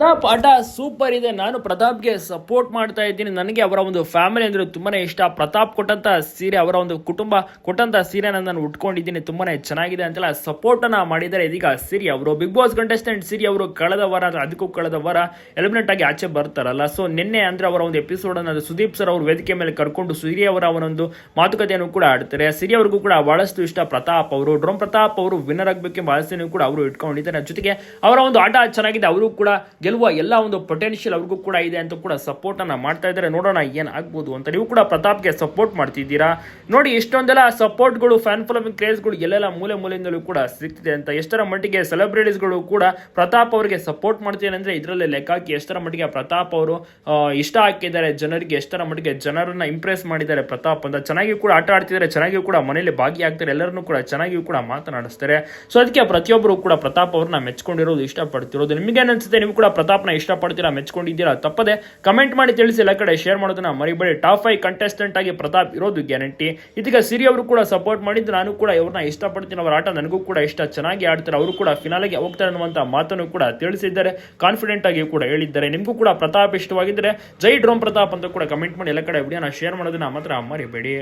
ಪ್ರತಾಪ್ ಆಟ ಸೂಪರ್ ಇದೆ. ನಾನು ಪ್ರತಾಪ್ಗೆ ಸಪೋರ್ಟ್ ಮಾಡ್ತಾ ಇದ್ದೀನಿ. ನನಗೆ ಅವರ ಒಂದು ಫ್ಯಾಮಿಲಿ ಅಂದರೆ ತುಂಬಾ ಇಷ್ಟ. ಪ್ರತಾಪ್ ಕೊಟ್ಟಂತ ಸೀರೆ, ಅವರ ಒಂದು ಕುಟುಂಬ ಕೊಟ್ಟಂತ ಸೀರೆನ ನಾನು ಉಟ್ಕೊಂಡಿದ್ದೀನಿ. ತುಂಬಾ ಚೆನ್ನಾಗಿದೆ ಅಂತೆಲ್ಲ ಸಪೋರ್ಟ್ ಅನ್ನ ಮಾಡಿದ್ದಾರೆ. ಇದೀಗ ಸಿರಿ ಅವರು ಬಿಗ್ ಬಾಸ್ ಕಂಟೆಸ್ಟೆಂಟ್ ಸಿರಿ ಅವರು ಕಳೆದ ವಾರ, ಅದಕ್ಕೂ ಕಳೆದ ವಾರ ಎಲಿಮಿನೇಟ್ ಆಗಿ ಆಚೆ ಬರ್ತಾರಲ್ಲ. ಸೊ ನಿನ್ನೆ ಅಂದ್ರೆ ಅವರ ಒಂದು ಎಪಿಸೋಡ್ ಅನ್ನು ಸುದೀಪ್ ಸರ್ ಅವರು ವೇದಿಕೆ ಮೇಲೆ ಕರ್ಕೊಂಡು ಸಿರಿ ಅವರ ಅವನೊಂದು ಮಾತುಕತೆಯನ್ನು ಕೂಡ ಆಡ್ತಾರೆ. ಸಿರಿ ಅವ್ರಿಗೂ ಕೂಡ ಬಹಳಷ್ಟು ಇಷ್ಟ ಪ್ರತಾಪ್ ಅವರು. ಡ್ರೋಮ್ ಪ್ರತಾಪ್ ಅವರು ವಿನ್ನರ್ ಆಗಬೇಕೆಂಬ ಆಸೆಯನ್ನು ಕೂಡ ಅವರು ಇಟ್ಕೊಂಡಿದ್ದಾರೆ. ಜೊತೆಗೆ ಅವರ ಒಂದು ಆಟ ಚೆನ್ನಾಗಿದೆ. ಅವರು ಕೂಡ ಗೆಲ್ಲುವ ಎಲ್ಲ ಒಂದು ಪೊಟೆನ್ಷಿಯಲ್ ಅವ್ರಿಗೂ ಕೂಡ ಇದೆ ಅಂತ ಕೂಡ ಸಪೋರ್ಟ್ ಅನ್ನ ಮಾಡ್ತಾ ಇದ್ದಾರೆ. ನೋಡೋಣ ಏನ್ ಆಗ್ಬೋದು ಅಂತ ನೀವು ಕೂಡ ಪ್ರತಾಪ್ಗೆ ಸಪೋರ್ಟ್ ಮಾಡ್ತಿದ್ದೀರಾ? ನೋಡಿ, ಇಷ್ಟೊಂದೆಲ್ಲ ಸಪೋರ್ಟ್ಗಳು ಫ್ಯಾನ್ ಫಾಲೋವಿಂಗ್ ಕ್ರೇಜ್ಗಳು ಎಲ್ಲೆಲ್ಲ ಮೂಲೆ ಮೂಲೆಯಿಂದಲೂ ಕೂಡ ಸಿಗ್ತಿದೆ ಅಂತ ಎಷ್ಟರ ಮಟ್ಟಿಗೆ ಸೆಲೆಬ್ರಿಟೀಸ್ಗಳು ಕೂಡ ಪ್ರತಾಪ್ ಅವರಿಗೆ ಸಪೋರ್ಟ್ ಮಾಡ್ತೀನಿ ಅಂದ್ರೆ ಇದರಲ್ಲಿ ಲೆಕ್ಕ ಹಾಕಿ ಎಷ್ಟರ ಮಟ್ಟಿಗೆ ಪ್ರತಾಪ್ ಅವರು ಇಷ್ಟ ಹಾಕಿದ್ದಾರೆ, ಜನರಿಗೆ ಎಷ್ಟರ ಮಟ್ಟಿಗೆ ಜನರನ್ನ ಇಂಪ್ರೆಸ್ ಮಾಡಿದ್ದಾರೆ ಪ್ರತಾಪ್ ಅಂತ ಚೆನ್ನಾಗಿ ಕೂಡ ಆಟ ಆಡ್ತಿದ್ದಾರೆ, ಚೆನ್ನಾಗಿ ಕೂಡ ಮನೆಯಲ್ಲಿ ಭಾಗಿಯಾಗ್ತಾರೆ, ಎಲ್ಲರನ್ನೂ ಕೂಡ ಚೆನ್ನಾಗಿ ಕೂಡ ಮಾತನಾಡಿಸ್ತಾರೆ. ಸೊ ಅದಕ್ಕೆ ಪ್ರತಿಯೊಬ್ಬರು ಕೂಡ ಪ್ರತಾಪ್ ಅವ್ರನ್ನ ಮೆಚ್ಕೊಂಡಿರೋದು, ಇಷ್ಟಪಡ್ತಿರೋದು. ನಿಮಗೆ ಅನ್ಸುತ್ತೆ? ನೀವು ಕೂಡ ಪ್ರತಾಪ್ನ ಇಷ್ಟಪಡ್ತೀರಾ, ಮೆಚ್ಕೊಂಡಿದ್ದೀರಾ ತಪ್ಪದೆ ಕಮೆಂಟ್ ಮಾಡಿ ತಿಳಿಸಿ, ಎಲ್ಲ ಕಡೆ ಶೇರ್ ಮಾಡೋದನ್ನ ಮರಿಬೇಡಿ. ಟಾಪ್ ಫೈವ್ ಕಂಟೆಸ್ಟೆಂಟ್ ಆಗಿ ಪ್ರತಾಪ್ ಇರೋದು ಗ್ಯಾರಂಟಿ ಇದೀಗ ಸಿರಿ ಅವರು ಕೂಡ ಸಪೋರ್ಟ್ ಮಾಡಿದ್ದು, ನಾನು ಕೂಡ ಇವ್ರನ್ನ ಇಷ್ಟಪಡ್ತೀನಿ. ಅವರ ಆಟ ನನಗೂ ಕೂಡ ಇಷ್ಟ. ಚೆನ್ನಾಗಿ ಆಡ್ತಾರೆ. ಅವರು ಕೂಡ ಫಿನಾಲಿಗೆ ಹೋಗ್ತಾರೆ ಅನ್ನುವಂಥ ಮಾತನ್ನು ಕೂಡ ತಿಳಿಸಿದ್ದಾರೆ. ಕಾನ್ಫಿಡೆಂಟ್ ಆಗಿ ಕೂಡ ಹೇಳಿದ್ದಾರೆ. ನಿಮಗೂ ಕೂಡ ಪ್ರತಾಪ್ ಇಷ್ಟವಾಗಿದ್ದರೆ ಜೈ ಡ್ರೋಮ್ ಪ್ರತಾಪ್ ಅಂತ ಕೂಡ ಕಮೆಂಟ್ ಮಾಡಿ, ಎಲ್ಲ ಕಡೆ ವಿಡಿಯೋನ ಶೇರ್ ಮಾಡೋದನ್ನ ಮಾತ್ರ ಮರಿಬೇಡಿ.